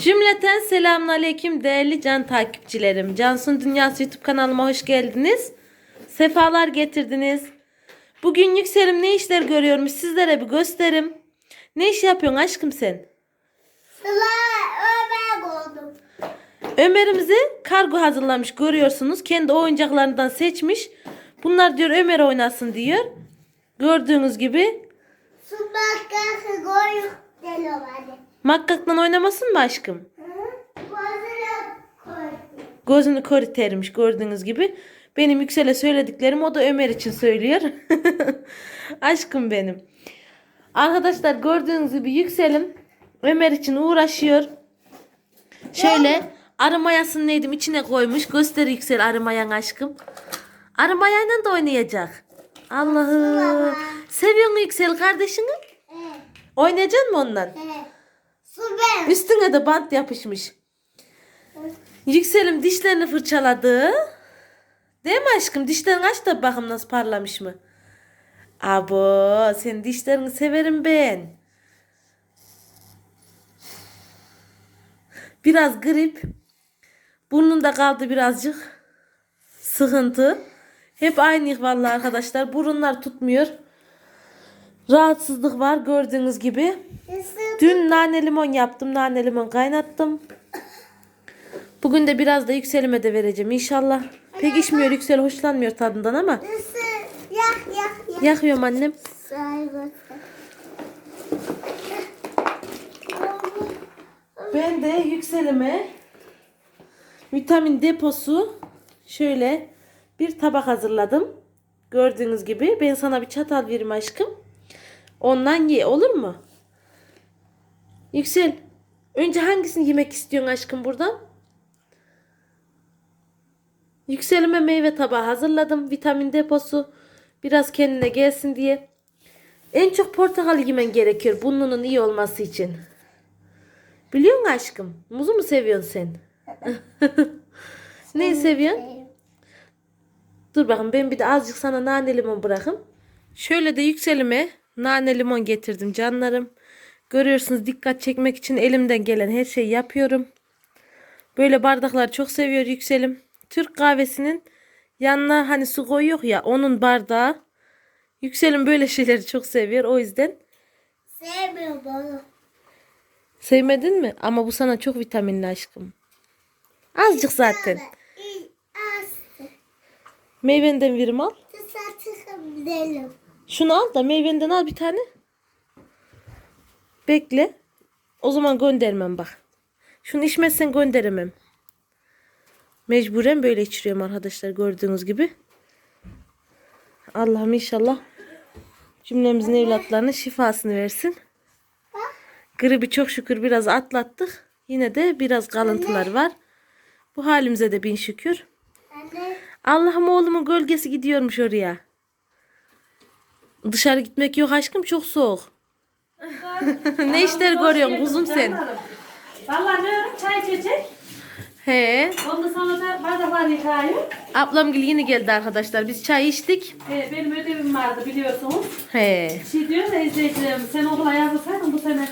Cümleten selamünaleyküm değerli can takipçilerim. Cansun Dünyası YouTube kanalıma hoş geldiniz. Sefalar getirdiniz. Bugün Yükselim ne işler görüyormuş sizlere bir gösterim. Ne iş yapıyorsun aşkım sen? Sıla Ömer oldum. Ömer'imize kargo hazırlamış görüyorsunuz. Kendi oyuncaklarından seçmiş. Bunlar diyor Ömer oynasın diyor. Gördüğünüz gibi koy deli hadi. Makkakla oynamasın mı aşkım? Gözünü kör itermiş gördüğünüz gibi. Benim Yüksel'e söylediklerim o da Ömer için söylüyor. Aşkım benim. Arkadaşlar gördüğünüz gibi Yüksel'im Ömer için uğraşıyor. Şöyle arı mayasını neydim içine koymuş. Göster Yüksel arı mayan aşkım. Arı mayayla da oynayacak. Allah'ım. Seviyor mu Yüksel kardeşini? Evet. Oynayacaksın mı ondan? Evet. Su ben. Üstüne de bant yapışmış. Yükselim dişlerini fırçaladı. Değil mi aşkım? Dişlerini aç da bakım nasıl parlamış mı? Abo senin dişlerini severim ben. Biraz grip. Burnunda kaldı birazcık. Sıkıntı. Hep aynı vallahi arkadaşlar. Burunlar tutmuyor. Rahatsızlık var gördüğünüz gibi. Dün nane limon yaptım. Nane limon kaynattım. Bugün de biraz da yükselime de vereceğim inşallah. Pek içmiyor yüksel hoşlanmıyor tadından ama. Isı. Yak yak yak. Yakıyorum annem. Ben de yükselime vitamin deposu şöyle bir tabak hazırladım. Gördüğünüz gibi ben sana bir çatal vereyim aşkım. Ondan ye olur mu? Yüksel. Önce hangisini yemek istiyorsun aşkım buradan? Yükselime meyve tabağı hazırladım. Vitamin deposu biraz kendine gelsin diye. En çok portakal yemen gerekiyor burnunun iyi olması için. Biliyor musun aşkım? Muzu mu seviyorsun sen? Neyi seviyorsun? Dur bakın ben bir de azıcık sana nane limon bırakayım. Şöyle de yükselime nane limon getirdim canlarım. Görüyorsunuz dikkat çekmek için elimden gelen her şeyi yapıyorum. Böyle bardaklar çok seviyor yükselim. Türk kahvesinin yanına hani su koyuyor ya onun bardağı. Yükselim böyle şeyleri çok seviyor o yüzden. Sevmiyor bana. Sevmedin mi? Ama bu sana çok vitaminli aşkım. Azıcık zaten. Meyvenden verim al. Saçı gidelim. Şunu al da meyvenden al bir tane. Bekle. O zaman göndermem bak. Şunu içmezsen gönderemem. Mecburen böyle içiriyorum arkadaşlar gördüğünüz gibi. Allah'ım inşallah cümlemizin evlatlarına şifasını versin. Gribi çok şükür biraz atlattık. Yine de biraz kalıntılar var. Bu halimize de bin şükür. Allah'ım oğlumun gölgesi gidiyormuş oraya. Dışarı gitmek yok aşkım çok soğuk. ne işler görüyorsun kuzum sen? Vallahi ne öğren çay içecek. He. Ondan sonra da bardaklar yıkayıyor. Ablam gel yeni geldi arkadaşlar. Biz çay içtik. Ee, benim ödevim vardı biliyorsunuz. He. Şey diyor da izleyicilerim sen okula yazılsaydın bu sene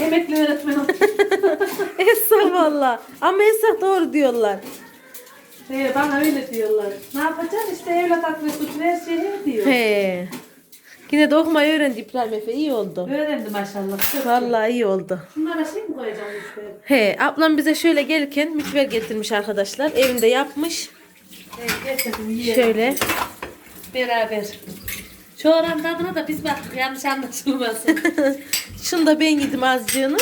emekli öğretmen ol. Esra valla. Ama Esra doğru diyorlar. ee, bana öyle diyorlar. Ne yapacaksın işte evlat aklı suçlu her şeyi diyor. He. Yine de okumayı öğrendi İbrahim Efe. iyi oldu. Öğrendi maşallah. Vallahi iyi oldu. Şunlara şey mi koyacağım işte? He, ablam bize şöyle gelirken mücver getirmiş arkadaşlar. Evinde yapmış. Ee, getirdim yiyelim Şöyle. beraber. Şu oranın tadına da biz baktık yanlış anlaşılmasın. Şunu da ben yedim azıcığını.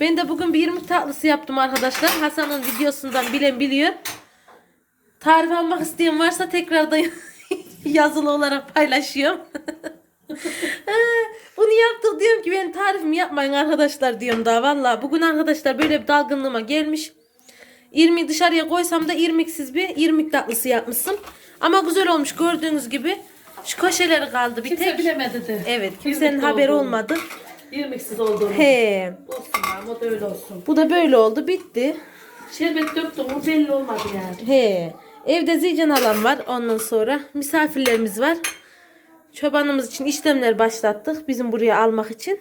Ben de bugün bir irmik tatlısı yaptım arkadaşlar. Hasan'ın videosundan bilen biliyor. Tarif almak isteyen varsa tekrardan yazılı olarak paylaşıyorum. Bunu yaptık diyorum ki ben tarifimi yapmayın arkadaşlar diyorum daha valla. Bugün arkadaşlar böyle bir dalgınlığıma gelmiş. İrmiği dışarıya koysam da irmiksiz bir irmik tatlısı yapmışsın. Ama güzel olmuş gördüğünüz gibi. Şu köşeleri kaldı bir Kimse tek. bilemedi de. Evet kimsenin İrmik haberi olduğunu. olmadı. İrmiksiz olduğunu. He. Olsun ya o da öyle olsun. Bu da böyle oldu bitti. Şerbet döktüm o belli olmadı yani. He. Evde Zeycan halam var ondan sonra. Misafirlerimiz var. Çobanımız için işlemler başlattık. Bizim buraya almak için.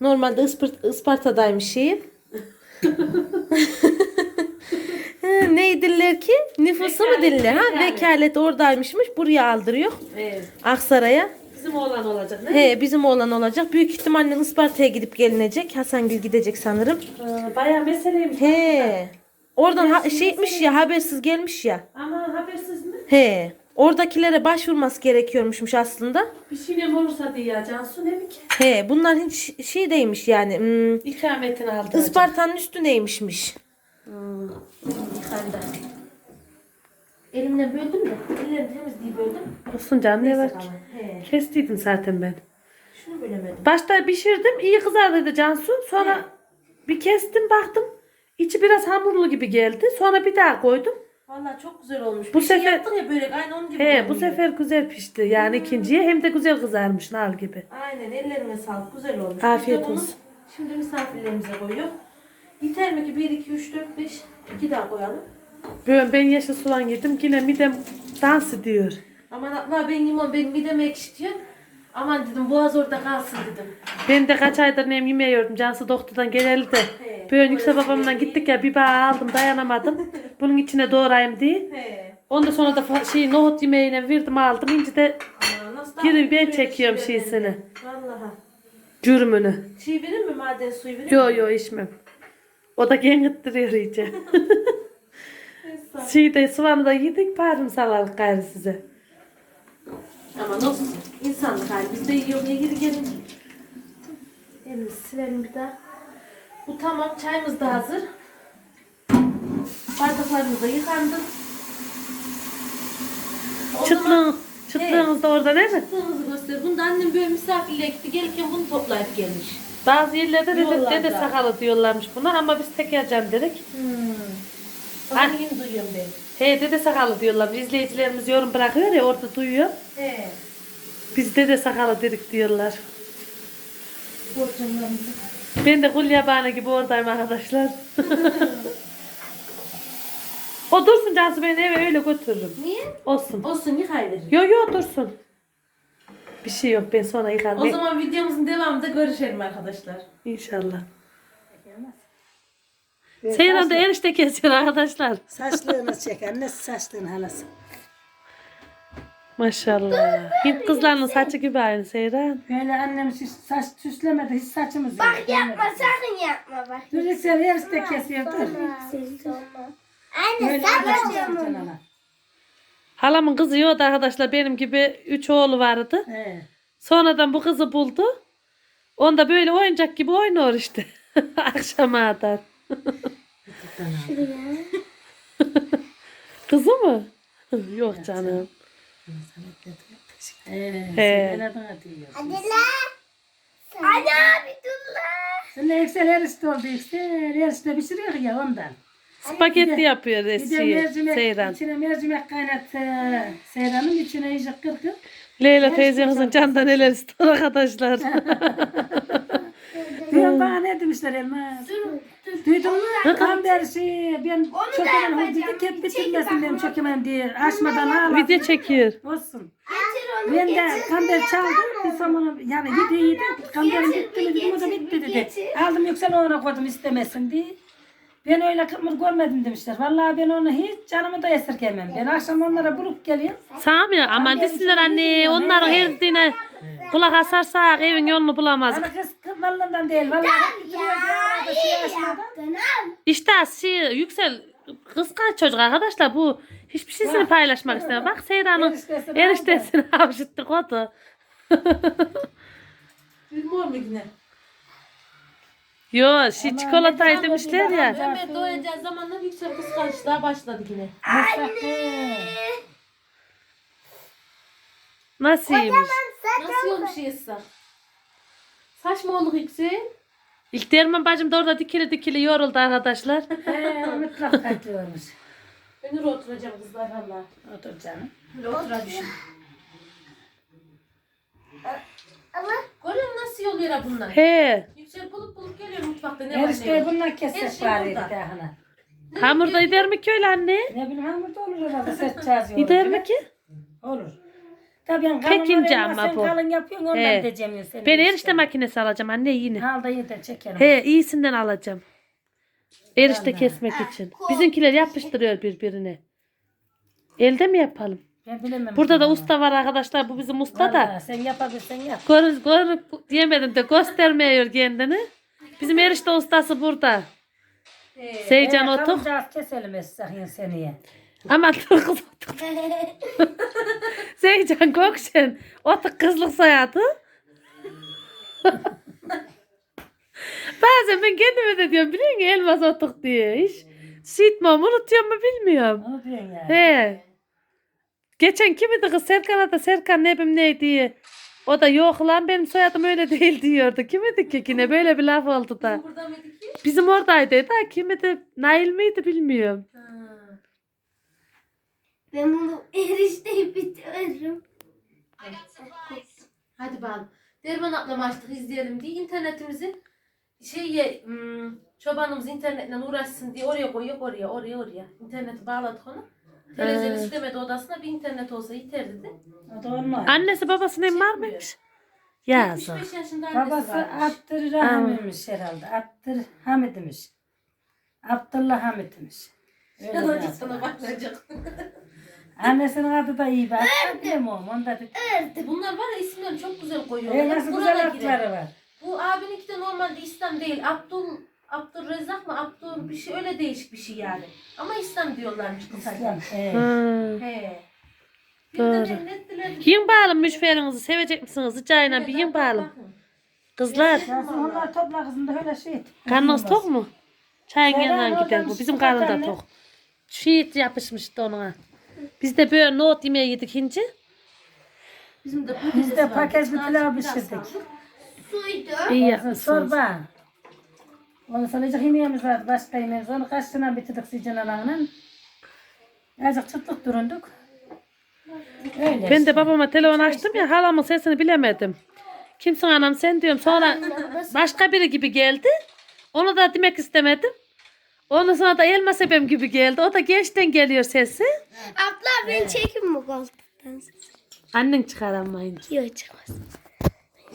Normalde Ispart- Isparta'daymış şeyi. Hı, Neydiler ki? Nüfusu mu diller? Ha vekalet. vekalet oradaymışmış. Buraya aldırıyor. Evet. Aksaray'a. Bizim oğlan olacak ne? He bizim oğlan olacak. Büyük ihtimalle Isparta'ya gidip gelinecek. Hasangül gidecek sanırım. Ee, bayağı meseleymiş. He. Oradan ha, şeymiş ya habersiz gelmiş ya. Ama habersiz mi? He. Oradakilere başvurması gerekiyormuşmuş aslında. Bir şey mi olursa diye ya Cansu ne mi ki? He bunlar hiç şey değilmiş yani. Hmm, İkametini aldı. Isparta'nın üstüneymişmiş. Hmm. Yıkandı. Elimle böldüm de. Ellerim temiz diye böldüm. Olsun canım ne var Neyse ki? ama, He. Kestiydim zaten ben. Şunu bölemedim. Başta pişirdim iyi kızardıydı Cansu. Sonra bir kestim baktım. İçi biraz hamurlu gibi geldi. Sonra bir daha koydum. Vallahi çok güzel olmuş. Bu bir şey sefer- yaptın ya böyle aynı onun gibi. He bu sefer güzel pişti. Yani ikinciye hem de güzel kızarmış nar gibi. Aynen ellerine sağlık güzel olmuş. Afiyet de bunu olsun. Şimdi misafirlerimize koyuyor. Yeter mi ki 1, 2, 3, 4, 5. 2 daha koyalım. Ben, ben yeşil soğan yedim yine midem dans ediyor. Aman abla ben limon benim midem ekşitiyor. Aman dedim boğaz orada kalsın dedim. Ben de kaç aydır nem yemiyordum. Cansu doktordan geleli de. He. Böyle yüksek babamdan gittik ya bir bağ aldım dayanamadım. Bunun içine doğrayayım diye. He. Ondan sonra da fa- şey nohut yemeğine verdim aldım. İnci de Aman nasıl da Girin, ben böyle çekiyorum şey şeysini. Vallahi. cürmünü. Çiğ verir mi maden suyu verir Yo mi? yo içmem. O da gengittiriyor iyice. Şeyde soğanı da yedik parim salalık gayrı size. Ama nasıl? İnsanlık hali. Biz de yiyoruz. Ne geri gelin. Elimizi silelim bir daha. Bu tamam. Çayımız da hazır. Bardaklarımız da yıkandı. O zaman Çıtlığın, çıtlığınız da orada değil mi? çıtlığımızı göster. Bunu da annem böyle misafirliğe gitti. Gelirken bunu toplayıp gelmiş. Bazı yerlerde dede, Yollarda. dede sakalı diyorlarmış buna ama biz tekercan dedik. Hmm. Onu yeni duyuyorum ben. He dede sakalı diyorlarmış. İzleyicilerimiz yorum bırakıyor ya orada duyuyor. He. Biz dede sakalı dedik diyorlar. Borcumlarımızı. Ben de kul yabani gibi oradayım arkadaşlar. o dursun Cansu beni eve öyle götürürüm. Niye? Olsun. Olsun yıkayıverir. Yo yo dursun. Bir şey yok ben sonra yıkarım. O zaman videomuzun devamında görüşelim arkadaşlar. İnşallah. Seyran da enişte kesiyor arkadaşlar. Saçlığını çek anne saçlığın halası. Maşallah. Hint kızlarının saçı gibi aynı Seyran. Böyle annem hiç saç süslemedi hiç saçımız yok. Yapma sakın yapma bak. Çocuklar yarısı kesiyor dur. Anne Böyle sen saçını yapma. Halamın kızı yoktu arkadaşlar. Benim gibi üç oğlu vardı. He. Sonradan bu kızı buldu. Onda böyle oyuncak gibi oynuyor işte. Akşama kadar. Kızı mı? Yok canım. He. He. Sen adına diyor. Hadi la. Dur la. Sen yüksel yarısı oldu. Yarısı da pişiriyor ya ondan. Spagetti yapıyor eski Seyran. içine mercimek kaynattı. Seyranın içine iyice kırkıp. Leyla teyzenizin candan neler istiyor arkadaşlar. Diyorum bana ne demişler Elmas? Duydun mu? Kamber şey, ben çökemem o dedik hep bitirmesin benim çökemem diye. Açmadan ağlasın. Video çekiyor. Olsun. Ben de kamber çaldım. Bir sonra yani yedi yedi. Kamberim bitti mi dedim o da bitti dedi. Aldım yüksel ona koydum istemesin diye. Ben öyle kırmır görmedim demişler. Vallahi ben onu hiç canımı da esirgemem. Ben akşam onlara bulup geliyorum. Sağ ya aman desinler anne onların her dediğine kulak asarsak evin yolunu bulamaz. Ana kız kırmalından değil. Vallahi bir şey. İşte şey yüksel kıskanç çocuk arkadaşlar bu hiçbir şeysini paylaşmak istemiyor. Bak Seyran'ın Eriştesi eriştesini hapşırttık o da. Bilmiyor mu yine? Yo şey çikolatayı demişler ya. Ömer doyacağı zamanlar yüksek kıskançlığa başladı yine. Nasılymış? Nasıl olmuş Yessa? Saçmalık yüksek. İlk Derman bacım da orada dikili dikili yoruldu arkadaşlar. He, mutlak kaçıyormuş. Ben nereye oturacağım kızlar valla. Otur canım. Böyle oturacağım. Görüyor musun nasıl yol yere bunlar? He. Yüksek bulup bulup geliyor mutfakta ne var ne Erişteyi yok. bundan Her kessek şey bari burada. dahına. Hamurda gider mi ki öyle anne? Ne bileyim hamurda olur herhalde ses çağırıyor. Gider mi ki? Olur. Tabii ben Pek kalın ince ama sen bu. kalın yapıyorsun ondan He. diyeceğim. Seni Ben erişte makinesi alacağım anne yine. Al da yeter çekelim. He iyisinden alacağım. Erişte kesmek için. Bizimkiler yapıştırıyor birbirine. Elde mi yapalım? Ben bilemem. Burada da usta var arkadaşlar. Bu bizim usta da. Vallahi Sen yapabilirsen yap. Görün, görün diyemedim de göstermiyor kendini. Bizim erişte ustası burada. Seycan Evet, otuk. kalıncağız keselim Esra'yın seneye. Aman dur kız otuk. Seycan Gökşen. Otuk kızlık soyadı. Bazen ben kendime de diyorum biliyor musun elmas otuk diye. Hiç sitmam unutuyor mu bilmiyorum. Onu diyorsun ya. He. Geçen kimidi kız Serkan'a da Serkan ne bileyim ne diye. O da yok lan benim soyadım öyle değil diyordu. Kimidi ki yine böyle bir laf oldu da. Burada mıydı ki? Bizim oradaydı da kimidi Nail miydi bilmiyorum. Ha. Ben bunu erişteyi bitiririm. Hadi bakalım. Derman atlama açtık izleyelim diye internetimizi şeye hmm, çobanımız internetle uğraşsın diye oraya koyuyor oraya oraya oraya. İnterneti bağladık ona. Televizyon istemedi odasına bir internet olsa yeter dedi. O da olmaz. Annesi babası ne var mıymış? Yazık. 75 yaşında annesi Babası varmış. Abdurrahim'miş herhalde. Abdurhamid'miş. Abdullah Hamid'miş. Öyle Ya da yazıyor. sana bakacak. Annesinin adı da iyi bak. Bilmiyorum onu da. Bunlar var ya isimleri çok güzel koyuyorlar. E, Hep nasıl buralara güzel girer. atları var. Bu abininki de normalde İslam değil. Abdul Abdurrezzak mı? Abdul bir şey öyle değişik bir şey yani. Ama İslam diyorlarmış kısaca. İslam. Evet. Hmm. He. Bir Doğru. de cennettiler. Yiyin bakalım müşverinizi sevecek misiniz? Ricayla bir yiyin bakalım. Kızlar onlar topla kızım da öyle şey. et. karnınız tok mu? Çayın Selam yanından gider bu. Bizim karnı da tok. Şiit yapışmıştı ona. Biz de böyle nohut yemeği yedik ince. Bizim de Biz de paket bir pilav pişirdik. Suydu. İyi yapmışsınız. Çorba. Ondan sonra acık yemeğimiz vardı. Başka yemeğimiz. Onu kaç tane bitirdik Sican Alan'la. Azıcık çıtlık durunduk. Öyle. Ben de babama telefon açtım ya halamın sesini bilemedim. Kimsin anam sen diyorum. Sonra başka biri gibi geldi. Onu da demek istemedim. Ondan sonra da elma sebem gibi geldi. O da gençten geliyor sesi. Abla beni çekin mi koltuktan? Annen çıkaramayınca. Yok çıkmaz.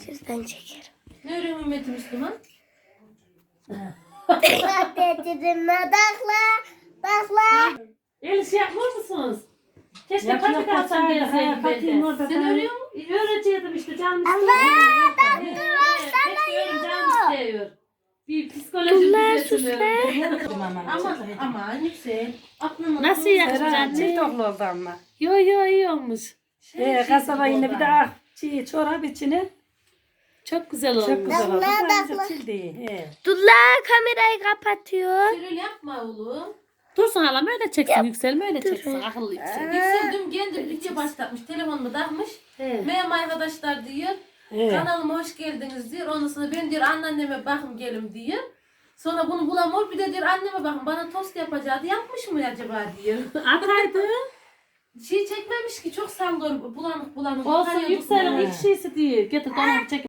Ben şuradan çekerim. Ne Mehmet Müslüman? Patatesin adakla. Dakla. El iş yapmıyor musunuz? Keşke Yapma, patik alsam patik, ha, gelseydim ben patiğin de. orada Sen da- örüyor musun? Öğretiyordum işte canım istiyor. Allah Evet, evet, bekliyorum, canım istiyor. Bir psikolojim düzeltilir. Ama ama yüksel. Aklına Nasıl yakışacak? Serhan çift oklu oldu ama. Yo yo iyi olmuş. Ee, kasaba yine bir daha çiğ çorap içine. Çok güzel Çok olmuş. güzel oldu. Dakla, Bence dakla. çildi. He. Dur la kamerayı kapatıyor. Öyle yapma oğlum. Dursun halam öyle çeksin. Yükselme öyle çeksin. Akıllı yüksel. Yüksel dün kendi video başlatmış. Telefonumu takmış. He. Merhaba arkadaşlar diyor. He. Kanalıma hoş geldiniz diyor. Ondan sonra ben diyor anneanneme bakım gelim diyor. Sonra bunu bulamıyor. Bir de diyor anneme bakın bana tost yapacaktı. Yapmış mı acaba diyor. Ataydı. Şey çekmemiş ki çok sallıyor. Bulanık bulanık. Olsun yükselin ilk şeysi değil. Getir donanım çek.